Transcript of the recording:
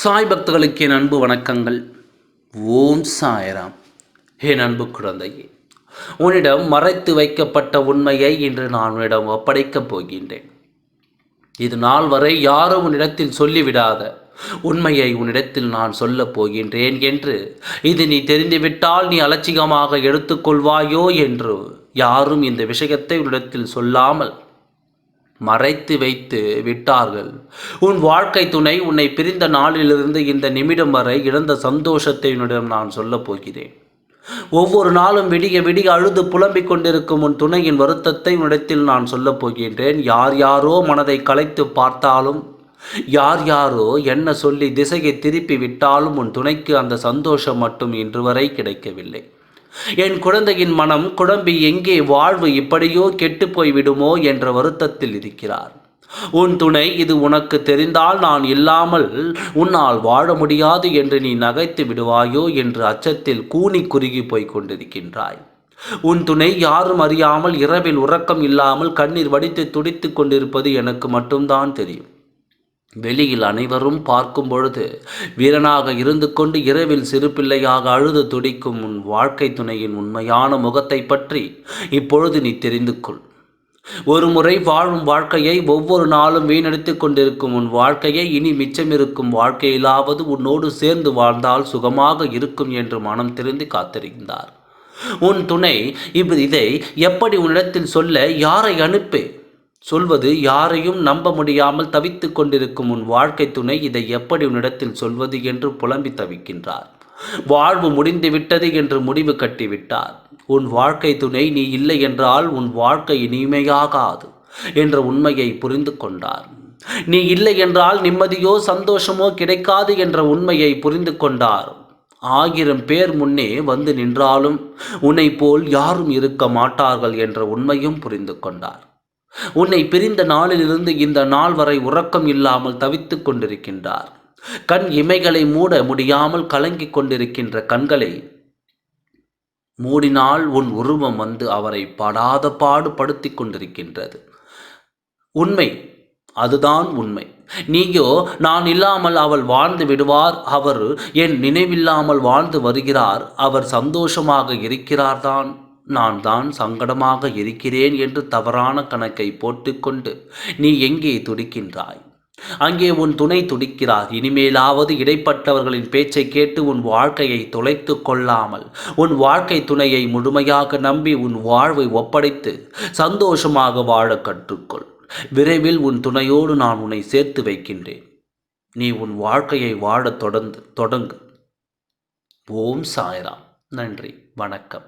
சாய் பக்தர்களுக்கு என் அன்பு வணக்கங்கள். ஓம் சாய்ராம். என் அன்பு குழந்தையே உன்னிடம் மறைத்து வைக்கப்பட்ட உண்மையை இன்று நான் உன்னிடம் ஒப்படைக்கப் போகின்றேன். இது நாள் வரை யாரும் உன்னிடத்தில் சொல்லிவிடாத உண்மையை உன்னிடத்தில் நான் சொல்லப் போகின்றேன் என்று இது நீ தெரிந்துவிட்டால் நீ அலட்சியமாக எடுத்துக்கொள்வாயோ என்று யாரும் இந்த விஷயத்தை உன்னிடத்தில் சொல்லாமல் மறைத்து வைத்து விட்டார்கள். உன் வாழ்க்கை துணை உன்னை பிரிந்த நாளிலிருந்து இந்த நிமிடம் வரை இழந்த சந்தோஷத்தை உன்னிடம் நான் சொல்லப் போகிறேன். ஒவ்வொரு நாளும் விடிய விடிய அழுது புலம்பிக் கொண்டிருக்கும் உன் துணையின் வருத்தத்தை உன்னிடத்தில் நான் சொல்லப் போகின்றேன். யார் யாரோ மனதை கலைத்து பார்த்தாலும் யார் யாரோ என்ன சொல்லி திசையை திருப்பி விட்டாலும் உன் துணைக்கு அந்த சந்தோஷம் மட்டும் இன்று வரை கிடைக்கவில்லை. என் குழந்தையின் மனம் குழம்பி எங்கே வாழ்வு இப்படியோ கெட்டுப்போய் விடுமோ என்ற வருத்தத்தில் இருக்கிறார். உன் துணை இது உனக்கு தெரிந்தால் நான் இல்லாமல் உன்னால் வாழ முடியாது என்று நீ நகைத்து விடுவாயோ என்று அச்சத்தில் கூனி குறுகி போய்க் கொண்டிருக்கின்றாய். உன் துணை யாரும் அறியாமல் இரவில் உறக்கம் இல்லாமல் கண்ணீர் வடித்து துடித்து கொண்டிருப்பது எனக்கு மட்டும்தான் தெரியும். வெளியில் அனைவரும் பார்க்கும் பொழுது வீரனாக இருந்து கொண்டு இரவில் சிறு பிள்ளையாக அழுது துடிக்கும் உன் வாழ்க்கை துணையின் உண்மையான முகத்தை பற்றி இப்பொழுது நீ தெரிந்து கொள். ஒரு முறை வாழும் வாழ்க்கையை ஒவ்வொரு நாளும் வீணடித்து கொண்டிருக்கும் உன் வாழ்க்கையை இனி மிச்சமிருக்கும் வாழ்க்கையிலாவது உன்னோடு சேர்ந்து வாழ்ந்தால் சுகமாக இருக்கும் என்று மனம் தெரிந்து காத்திருந்தார். உன் துணை இப்ப இதை எப்படி உன்னிடத்தில் சொல்ல யாரை அனுப்பு? சொல்வது யாரையும் நம்ப முடியாமல் தவித்து கொண்டிருக்கும் உன் வாழ்க்கை துணை இதை எப்படி உன்னிடத்தில் சொல்வது என்று புலம்பி தவிக்கின்றார். வாழ்வு முடிந்து விட்டது என்று முடிவு கட்டிவிட்டார். உன் வாழ்க்கை துணை நீ இல்லை என்றால் உன் வாழ்க்கை இனிமையாகாது என்ற உண்மையை புரிந்து கொண்டார். நீ இல்லை என்றால் நிம்மதியோ சந்தோஷமோ கிடைக்காது என்ற உண்மையை புரிந்து கொண்டார். ஆயிரம் பேர் முன்னே வந்து நின்றாலும் உன்னை போல் யாரும் இருக்க மாட்டார்கள் என்ற உண்மையும் புரிந்து கொண்டார். உன்னை பிரிந்த நாளிலிருந்து இந்த நாள் வரை உறக்கம் இல்லாமல் தவித்துக் கொண்டிருக்கின்றார். கண் இமைகளை மூட முடியாமல் கலங்கிக் கொண்டிருக்கின்ற கண்களை மூடினால் உன் உருவம் வந்து அவரை படாத பாடுபடுத்தி கொண்டிருக்கின்றது. உண்மை அதுதான் உண்மை. நீயோ நான் இல்லாமல் அவள் வாழ்ந்து விடுவார் அவர் என் நினைவில்லாமல் வாழ்ந்து வருகிறார் அவர் சந்தோஷமாக இருக்கிறார்தான். நான் தான் சங்கடமாக இருக்கிறேன் என்று தவறான கணக்கை போட்டுக்கொண்டு நீ எங்கே துடிக்கின்றாய்? அங்கே உன் துணை துடிக்கிறார். இனிமேலாவது இடைப்பட்டவர்களின் பேச்சை கேட்டு உன் வாழ்க்கையை தொலைத்து கொள்ளாமல் உன் வாழ்க்கை துணையை முழுமையாக நம்பி உன் வாழ்வை ஒப்படைத்து சந்தோஷமாக வாழ கற்றுக்கொள். விரைவில் உன் துணையோடு நான் உன்னை சேர்த்து வைக்கின்றேன். நீ உன் வாழ்க்கையை வாழத் தொடர்ந்து தொடங்கு. ஓம் சாய்ராம். நன்றி. வணக்கம்.